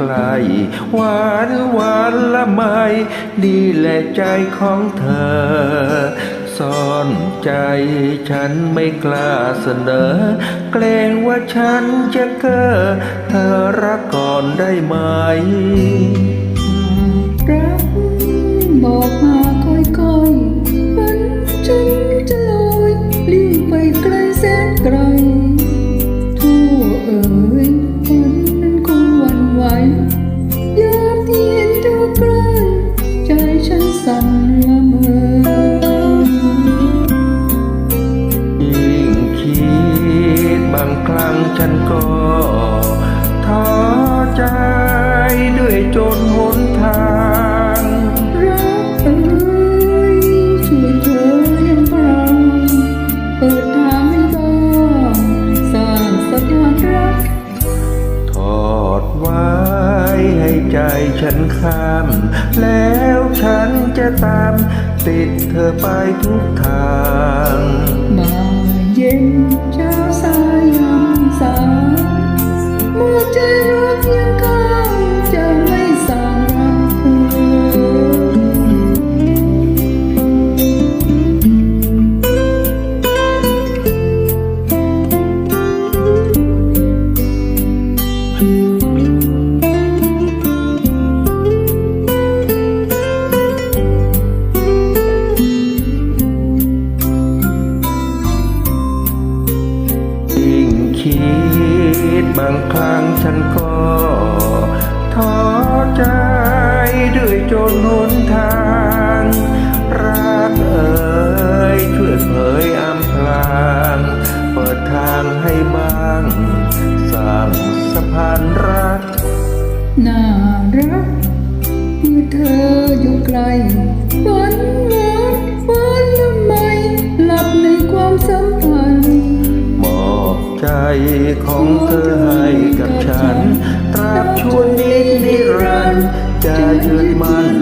กล หวานหวานละไมนี่แหละใจของเธอ ซ่อนใจฉันไม่กล้าเสนอ เกรงว่าฉันจะเก้อเธอรักก่อนได้ไหม ฉันก็ท้อใจด้วยจนหนทางรักเอ่ยช่วยเธอยังพรางเปิดทางให้บ้างสร้างสถานรักทอดไว้ให้ใจฉันข้าม แล้วฉันจะตามติดเธอไปทุกทาง คิดบางครั้งฉันก็ท้อใจด้วยจนหนทางรักเอ่ยช่วยเผยอำพลางเปิดทางให้บ้างสร้างสะพานรัก น่ารักเมื่อเธออยู่ไกล ใจของเธอให้กับฉัน ตราบชั่วนิดนิรันดร์จะยึดมั่น